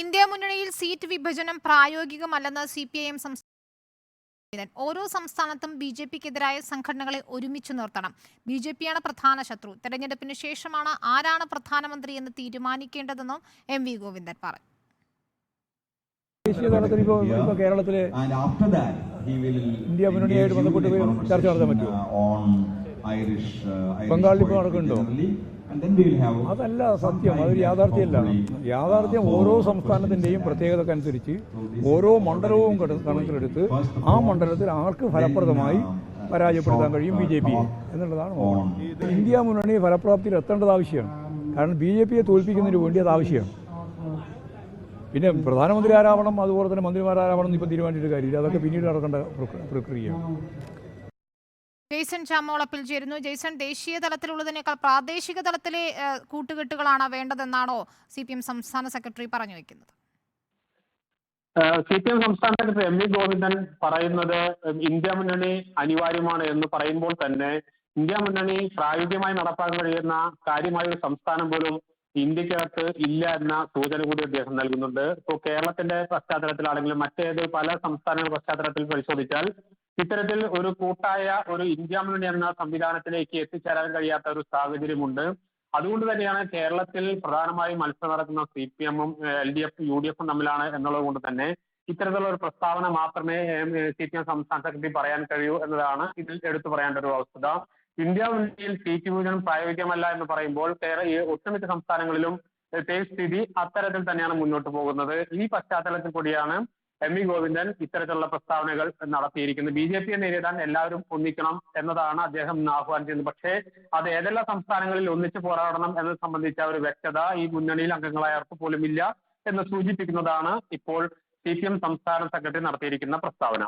India മുന്നണിയിൽ seat വിഭജനം പ്രായോഗികമല്ലെന്ന് സി പി ഐ എം സംസ്ഥാന ഓരോ സംസ്ഥാനത്തും ബി ജെ പിക്കെതിരായ സംഘടനകളെ ഒരുമിച്ച് നിർത്തണം. ബി ജെ പിയാണ് പ്രധാന ശത്രു. തെരഞ്ഞെടുപ്പിന് ശേഷമാണ് ആരാണ് പ്രധാനമന്ത്രി എന്ന് തീരുമാനിക്കേണ്ടതെന്നും എം വി ഗോവിന്ദൻ പറഞ്ഞു ദേശീയ തലത്തിൽ ഇപ്പോൾ ഇപ്പോൾ കേരളത്തിലെ ഇന്ത്യ മുന്നണിയായിട്ട് ബന്ധപ്പെട്ട് ചർച്ച നടത്താൻ പറ്റുമോ? Irish, uh, poetry നടക്കുന്നുണ്ടോ? അതല്ല സത്യം. അതൊരു യാഥാർത്ഥ്യമല്ല. യാഥാർത്ഥ്യം uh, ഓരോ സംസ്ഥാനത്തിന്റെയും പ്രത്യേകതക്ക് അനുസരിച്ച് ഓരോ മണ്ഡലവും കണക്കിലെടുത്ത് ആ മണ്ഡലത്തിൽ ആർക്ക് ഫലപ്രദമായി uh, പരാജയപ്പെടുത്താൻ കഴിയും? ബി ജെ പിയെ എന്നുള്ളതാണ് ഇന്ത്യ മുന്നണി ഫലപ്രാപ്തിയിൽ എത്തേണ്ടത് ആവശ്യമാണ്. കാരണം ബി ജെ പിയെ തോൽപ്പിക്കുന്നതിന് വേണ്ടി അത് ആവശ്യമാണ്. പിന്നെ പ്രധാനമന്ത്രി ആരാവണം? അതുപോലെ തന്നെ മന്ത്രിമാരാരാവണം എന്ന് ഇപ്പം തീരുമാനിച്ചിട്ട് കാര്യമില്ല. അതൊക്കെ പിന്നീട് നടക്കേണ്ട പ്രക്രിയ പ്രക്രിയയാണ്. ജെയ്സൺ ചാമോളപ്പിൽ ചേരുന്നു. ജെയ്സൺ ദേശീയ തലത്തിലുള്ളതിനേക്കാൾ പ്രാദേശിക തലത്തിലെ കൂട്ടുകെട്ടുകളാണ് വേണ്ടതെന്നാണോ സി പി എം സംസ്ഥാന സെക്രട്ടറി പറഞ്ഞു വെക്കുന്നത്? സി പി എം സംസ്ഥാന സെക്രട്ടറി എം വി ഗോവിന്ദൻ പറയുന്നത് ഇന്ത്യ മുന്നണി അനിവാര്യമാണ് എന്ന് പറയുമ്പോൾ തന്നെ ഇന്ത്യ മുന്നണി പ്രായോഗികമായി നടപ്പാക്കാൻ കഴിയുന്ന കാര്യമായ ഒരു സംസ്ഥാനം പോലും ഇന്ത്യക്കകത്ത് ഇല്ല എന്ന സൂചന കൂടി അദ്ദേഹം നൽകുന്നുണ്ട്. ഇപ്പോൾ കേരളത്തിന്റെ പശ്ചാത്തലത്തിലാണെങ്കിലും മറ്റേത് പല സംസ്ഥാനങ്ങളുടെ പശ്ചാത്തലത്തിൽ പരിശോധിച്ചാൽ ഇത്തരത്തിൽ ഒരു കൂട്ടായ ഒരു ഇന്ത്യ മുന്നണി എന്ന സംവിധാനത്തിലേക്ക് എത്തിച്ചേരാൻ കഴിയാത്ത ഒരു സാഹചര്യമുണ്ട്. അതുകൊണ്ട് തന്നെയാണ് കേരളത്തിൽ പ്രധാനമായും മത്സരം നടക്കുന്ന സി പി എമ്മും എൽ ഡി എഫും യു ഡി എഫും തമ്മിലാണ് എന്നുള്ളത് കൊണ്ട് തന്നെ ഇത്തരത്തിലുള്ള ഒരു പ്രസ്താവന മാത്രമേ സി പി എം സംസ്ഥാന സെക്രട്ടറി പറയാൻ കഴിയൂ എന്നതാണ് ഇതിൽ എടുത്തു പറയേണ്ട ഒരു വസ്തുത ഇന്ത്യ മുന്നണിയിൽ സീറ്റ് വിഭജനം പ്രായോഗികമല്ല എന്ന് പറയുമ്പോൾ ഒട്ടുമിക്ക സംസ്ഥാനങ്ങളിലും സ്ഥിതി അത്തരത്തിൽ തന്നെയാണ് മുന്നോട്ട് പോകുന്നത്. ഈ പശ്ചാത്തലത്തിൽ കൂടിയാണ് എം വി ഗോവിന്ദൻ ഇത്തരത്തിലുള്ള പ്രസ്താവനകൾ നടത്തിയിരിക്കുന്നത് ബി ജെ പിയെ നേരിടാൻ എല്ലാവരും ഒന്നിക്കണം എന്നതാണ് അദ്ദേഹം ഇന്ന് ആഹ്വാനം ചെയ്യുന്നത് പക്ഷേ അത് ഏതെല്ലാം സംസ്ഥാനങ്ങളിൽ ഒന്നിച്ചു പോരാടണം എന്നത് സംബന്ധിച്ച ഒരു വ്യക്തത ഈ മുന്നണിയിൽ അംഗങ്ങളായവർക്ക് പോലും ഇല്ല എന്ന് സൂചിപ്പിക്കുന്നതാണ് ഇപ്പോൾ സി പി എം സംസ്ഥാന സെക്രട്ടറി നടത്തിയിരിക്കുന്ന പ്രസ്താവന.